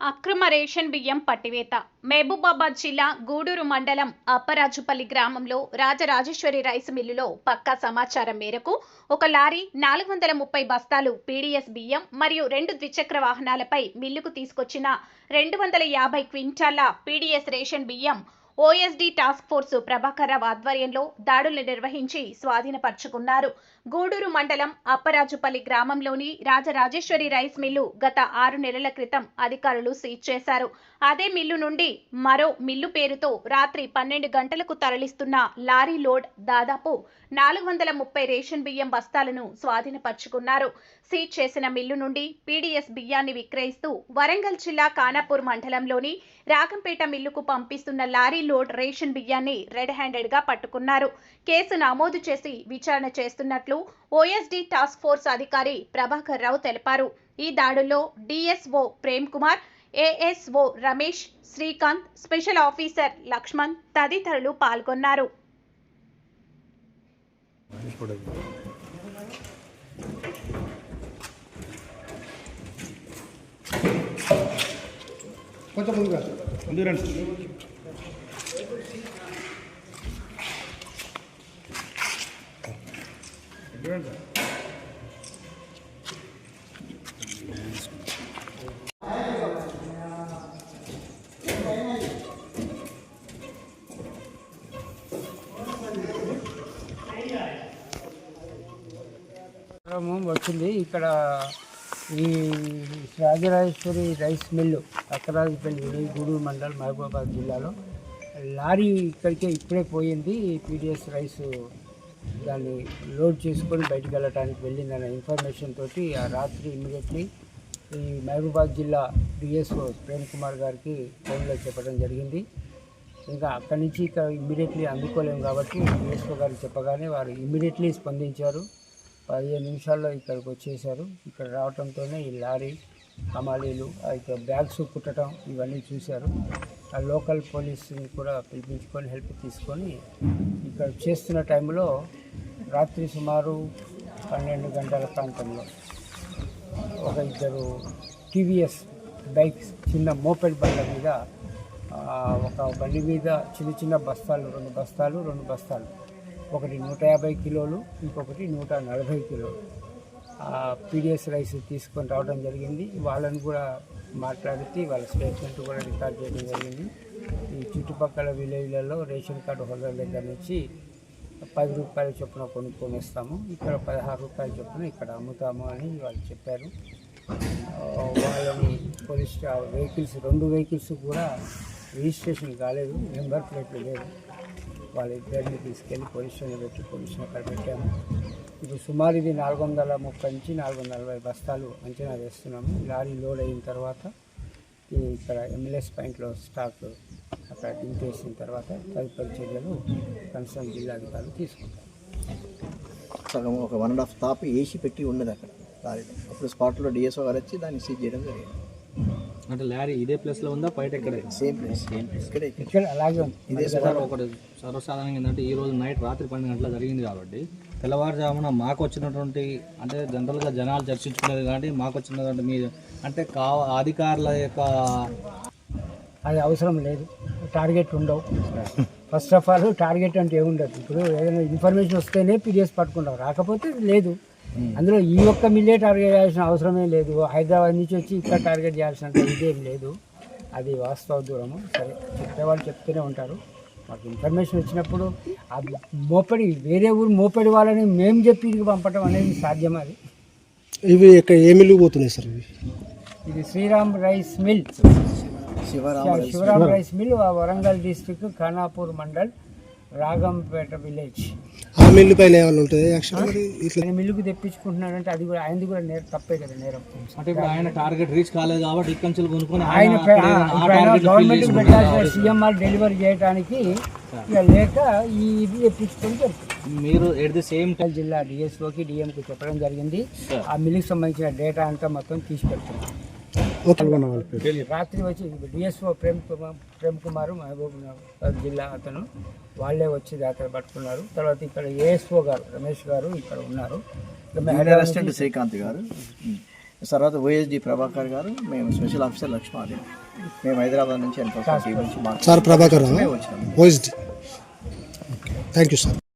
అక్రమ రేషన్ బియ్యం పట్టివేత. మహబూబాబాద్ జిల్లా గూడూరు మండలం అప్పరాజుపల్లి గ్రామంలో రాజరాజేశ్వరి రైస్ మిల్లులో పక్కా సమాచారం మేరకు ఒక లారీ నాలుగు వందల ముప్పై బస్తాలు పీడీఎస్ బియ్యం మరియు రెండు ద్విచక్ర వాహనాలపై మిల్లుకు తీసుకొచ్చిన రెండు వందల యాభై క్వింటాల పీడీఎస్ రేషన్ బియ్యం OSD task force Prabhakar Rao ఆధ్వర్యంలో దాడులు నిర్వహించి స్వాధీనపరుచుకున్నారు. గూడూరు మండలం అప్పరాజుపల్లి గ్రామంలోని రాజరాజేశ్వరి రైస్ మిల్లు గత ఆరు నెలల క్రితం అధికారులు సీజ్ చేశారు. అదే మిల్లు నుండి మరో మిల్లు పేరుతో రాత్రి పన్నెండు గంటలకు తరలిస్తున్న లారీ లోడ్ దాదాపు నాలుగు వందల ముప్పై రేషన్ బియ్యం బస్తాలను స్వాధీనపరుచుకున్నారు. సీజ్ చేసిన మిల్లు నుండి పీడీఎస్ బియ్యాన్ని విక్రయిస్తూ వరంగల్ జిల్లా కానాపూర్ మండలంలోని రాగంపేట మిల్లుకు పంపిస్తున్న లారీ లోడ్ రేషన్ బియ్యాన్ని రెడ్ హ్యాండెడ్గా పట్టుకున్నారు. కేసు నమోదు చేసి విచారణ చేస్తున్నట్లు ఓఎస్డీ టాస్క్ ఫోర్స్ అధికారి ప్రభాకర్ రావు తెలిపారు. ఈ దాడుల్లో DSO Prem Kumar ASO Ramesh Srikanth special officer Laxman తదితరులు పాల్గొన్నారు. కొంచెం ముందుగా. ముందు రండి. కార్యక్రమం వచ్చింది. ఇక్కడ ఈ రాజరాజేశ్వరి రైస్ మిల్లు అక్కరాజపల్లి గూడూరు మండలం మహబూబాబాద్ జిల్లాలో. లారీ ఇక్కడికే ఇప్పుడే పోయింది పీడిఎస్ రైస్ దాన్ని లోడ్ చేసుకొని బయటికి వెళ్ళడానికి వెళ్ళిందన్న ఇన్ఫర్మేషన్ తోటి ఆ రాత్రి ఇమీడియట్లీ ఈ మహబూబాద్ జిల్లా డిఎస్ఓ ప్రేమ్ కుమార్ గారికి ఫోన్లో చెప్పడం జరిగింది. ఇంకా అక్కడి నుంచి ఇక్కడ ఇమ్మీడియట్లీ అందుకోలేము కాబట్టి డిఎస్ఓ గారు చెప్పగానే వారు ఇమ్మీడియట్లీ స్పందించారు. పదిహేను నిమిషాల్లో ఇక్కడికి వచ్చేసారు. ఇక్కడ రావడంతోనే ఈ లారీ హమాలీలు ఇక బ్యాగ్స్ కుట్టడం ఇవన్నీ చూశారు. లోకల్ పోలీసుని కూడా పిలిపించుకొని హెల్ప్ తీసుకొని ఇక్కడ చేస్తున్న టైంలో రాత్రి సుమారు పన్నెండు గంటల ప్రాంతంలో ఒక ఇద్దరు టీవీఎస్ బైక్స్ చిన్న మోపెడ్ బండ్ల మీద ఒక బండి మీద చిన్న చిన్న బస్తాలు రెండు బస్తాలు రెండు బస్తాలు. ఒకటి నూట యాభై కిలోలు ఇంకొకటి నూట నలభై కిలోలు. పీడిఎస్ రైస్ తీసుకొని రావడం జరిగింది. వాళ్ళని కూడా మాట్లాడితే వాళ్ళ స్టేట్మెంట్ కూడా రికార్డ్ చేయడం జరిగింది. ఈ చుట్టుపక్కల విలేజ్లలో రేషన్ కార్డు హోల్డర్ దగ్గర నుంచి పది రూపాయల చొప్పున కొనుక్కొని వస్తాము. ఇక్కడ పదహారు రూపాయల చొప్పున ఇక్కడ అమ్ముతాము అని వాళ్ళు చెప్పారు. వాళ్ళని పోలీస్ వెహికల్స్ రెండు వెహికల్స్ కూడా రిజిస్ట్రేషన్ కాలేదు. నెంబర్ ప్లేట్లు లేదు వాళ్ళిద్దరిని తీసుకెళ్ళి పోలీస్ స్టేషన్ పెట్టి పోలీస్ అక్కడ పెట్టాము. ఇప్పుడు సుమారు ఇది నాలుగు వందల ముప్పై నుంచి నాలుగు వందల నలభై బస్తాలు అంచనా వేస్తున్నాము. లారీ లోడ్ అయిన తర్వాత ఈ ఇక్కడ ఎంఎల్ఎస్ పాయింట్లో స్టాక్ అక్కడ దింపేసిన తర్వాత తదుపరి చర్యలు కన్సర్న్ జిల్లాధికారులు తీసుకుంటారు. సగం ఒక వన్ అండ్ హాఫ్ తాపు వేసి పెట్టి ఉన్నది అక్కడ లారీలో అప్పుడు స్పాట్లో డిఎస్ఓ గారు వచ్చి దాన్ని సీజ్ చేయడం జరిగింది. అంటే లారీ ఇదే ప్లేస్లో ఉందా? బయట ఎక్కడ? సేమ్ ప్లేస్ సేమ్ ప్లేస్ ఇక్కడే ఇక్కడ. ఇక్కడ అలాగే ఉంది ఇదే సార్ ఒకటి సర్వసాధారణంగా ఏంటంటే ఈ రోజు నైట్ రాత్రి పన్నెండు గంటల జరిగింది కాబట్టి తెల్లవారుజామున మాకు వచ్చినటువంటి అంటే జనరల్గా జనాలు చర్చించుకునేది కాబట్టి మాకు వచ్చినటువంటి మీ అంటే కా అధికారుల యొక్క అది అవసరం లేదు. టార్గెట్ ఉండవు. ఫస్ట్ ఆఫ్ ఆల్ టార్గెట్ అంటే ఏముండదు. ఇప్పుడు ఏదైనా ఇన్ఫర్మేషన్ వస్తేనే పీడిఎస్ పట్టుకుంటాం. రాకపోతే లేదు. అందులో ఈ ఒక్క మిల్లే టార్గెట్ చేయాల్సిన అవసరమే లేదు. హైదరాబాద్ నుంచి వచ్చి ఇక్కడ టార్గెట్ చేయాల్సిన ఇదేం లేదు. అది వాస్తవ దూరము. సరే చెప్పేవాళ్ళు చెప్తూనే ఉంటారు. మాకు ఇన్ఫర్మేషన్ వచ్చినప్పుడు ఆ మోపడి వేరే ఊరు మోపడి వాళ్ళని మేము చెప్పి ఇదికి పంపడం అనేది సాధ్యం అది. ఇవి ఇక్కడ ఏ మిల్లు పోతున్నాయి సార్ ఇవి? ఇది Sriram rice mill. Sivarama rice Sivaram rice mill Warangal district Khanapur mandal. Ragampeta village. ఆ మిల్లు పైన ఏమైనా ఉంటుంది మరి ఇట్లా ఆయన మిల్లుకు తెప్పించుకుంటున్నాడంటే అది కూడా ఆయనది కూడా నేరం తప్పే కదా నేరం. అంటే ఇప్పుడు ఆయన టార్గెట్ రీచ్ కాలేదు కాబట్టి ఇక్కడ నుంచి కొనుక్కొని ఆయన ఆయన పె- ఇప్పుడు గవర్నమెంట్ పెట్టాల్సిన. సీఎంఆర్ డెలివరీ చేయడానికి ఇక లేక ఈ ఇది తెప్పించుకొని జరుగుతుంది మీరు ఎట్ ది సేమ్ వరంగల్ జిల్లా డిఎస్ఓకి డిఎంకి చెప్పడం జరిగింది. ఆ. మిల్లుకి సంబంధించిన డేటా అంతా మొత్తం తీసి పెడుతున్నాం. రాత్రి వచ్చి డిఎస్ఓ ప్రేమ్ కుమార్ ప్రేమ్ కుమార్ మహబూబ్ నగర్ జిల్లా అతను. వాళ్ళే వచ్చి జాతర పట్టుకున్నారు. తర్వాత ఇక్కడ ఏఎస్ఓ గారు రమేష్ గారు ఇక్కడ ఉన్నారు. అసిస్టెంట్ శ్రీకాంత్ గారు తర్వాత ఓఎస్డి ప్రభాకర్ గారు మేము స్పెషల్ ఆఫీసర్ లక్ష్మాది. మేము హైదరాబాద్ నుంచి ఎన్ఫోర్స్మెంట్ టీం నుంచి sir Prabhakar OSD. Thank you sir.